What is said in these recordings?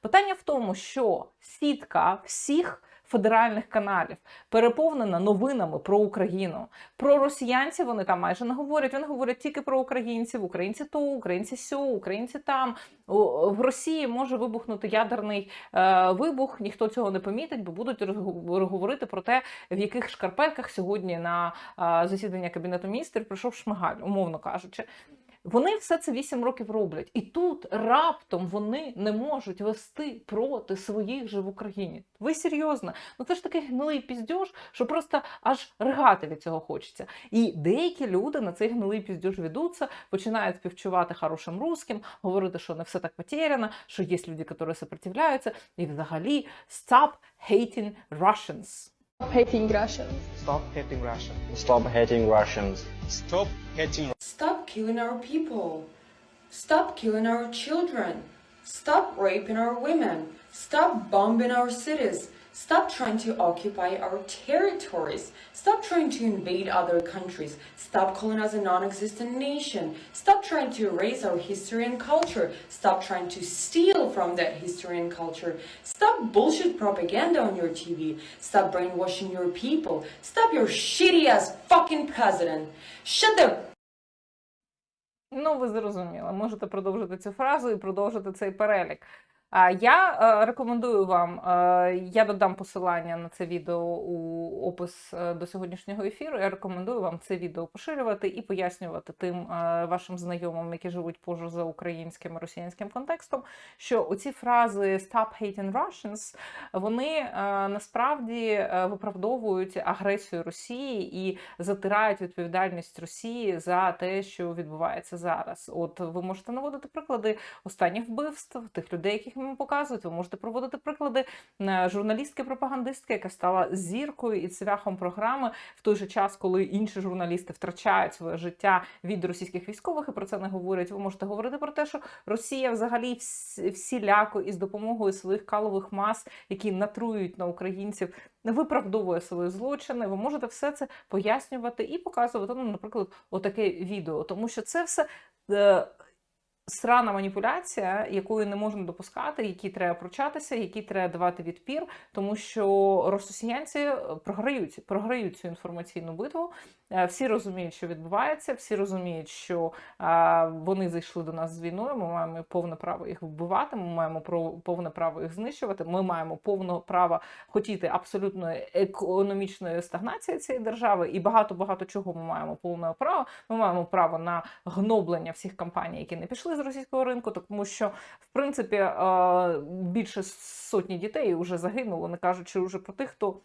Питання в тому, що сітка всіх федеральних каналів переповнена новинами про Україну. Про росіянців вони там майже не говорять. Вони говорять тільки про українців, українці то, українці сьо, українці там. В Росії може вибухнути ядерний е, вибух, ніхто цього не помітить, бо будуть говорити про те, в яких шкарпетках сьогодні на е, засідання кабінету міністрів прийшов Шмигаль, умовно кажучи. Вони все це 8 років роблять, і тут раптом вони не можуть вести проти своїх же в Україні. Ви серйозно? Ну це ж такий гнилий піздьош, що просто аж ригати від цього хочеться. І деякі люди на цей гнилий піздьош ведуться, починають співчувати хорошим русським, говорити, що не все так потеряно, що є люди, які сопротивляються, і взагалі stop hating Russians. hating Russians. Stop hating Russia. Stop hating Russians. Stop hating Stop killing our people. Stop killing our children. Stop raping our women. Stop bombing our cities. Stop trying to occupy our territories. Stop trying to invade other countries. Stop calling us a non existent nation. Stop trying to erase our history and culture. Stop trying to steal from that history and culture. Stop bullshit propaganda on your TV. Stop brainwashing your people. Stop your shitty ass fucking president. Shut the Ну, ви зрозуміли, можете продовжити цю фразу і продовжити цей перелік. Я е, рекомендую вам, е, я додам посилання на це відео у опис е, до сьогоднішнього ефіру. Я рекомендую вам це відео поширювати і пояснювати тим вашим знайомим, які живуть поза українським росіянським контекстом, що оці фрази «Stop hating Russians» вони насправді виправдовують агресію Росії і затирають відповідальність Росії за те, що відбувається зараз. От ви можете наводити приклади останніх вбивств тих людей, яких ми показують. Ви можете проводити приклади е, журналістки-пропагандистки, яка стала зіркою і цвяхом програми в той же час, коли інші журналісти втрачають своє життя від російських військових і про це не говорять. Ви можете говорити про те, що Росія взагалі всіляко із допомогою своїх калових мас, які натруюють на українців, виправдовує свої злочини. Ви можете все це пояснювати і показувати, ну, наприклад, отаке відео, тому що це все. Е, Срана маніпуляція, якої не можна допускати, якій треба пручатися, якій треба давати відпір, тому що росіянці програють, програють цю інформаційну битву. Е, Всі розуміють, що відбувається, всі розуміють, що е, вони зайшли до нас з війною. Ми маємо повне право їх вбивати. Ми маємо повне право їх знищувати. Ми маємо повне право хотіти абсолютної економічної стагнації цієї держави, і багато багато чого ми маємо повне право. Ми маємо право на гноблення всіх компаній, які не пішли з російського ринку, тому що в принципі більше сотні дітей вже загинуло, не кажучи вже про тих, хто.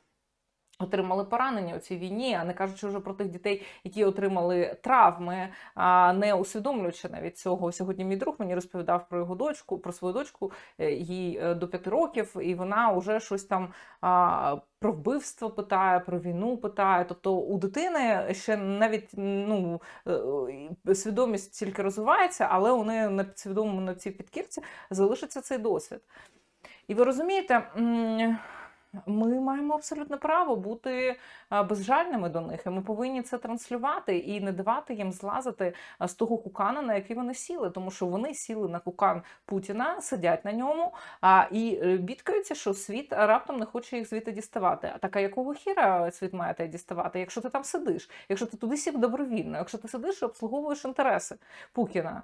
Отримали поранення у цій війні, а не кажучи вже про тих дітей, які отримали травми, а не усвідомлюючи навіть цього. Сьогодні мій друг мені розповідав про його дочку, про свою дочку, е, їй е, до п'яти років, і вона вже щось там а, про вбивство питає, про війну питає. Тобто у дитини ще навіть ну, е, свідомість тільки розвивається, але у неї на підсвідомому на цій підкірці залишиться цей досвід. І ви розумієте. Ми маємо абсолютне право бути безжальними до них, і ми повинні це транслювати і не давати їм злазити з того кукана, на який вони сіли, тому що вони сіли на кукан Путіна, сидять на ньому а, і е, бідкаються, що світ раптом не хоче їх звідти діставати. А така якого хіра світ має тебе діставати, якщо ти там сидиш, якщо ти туди сів добровільно, якщо ти сидиш і обслуговуєш інтереси Путіна.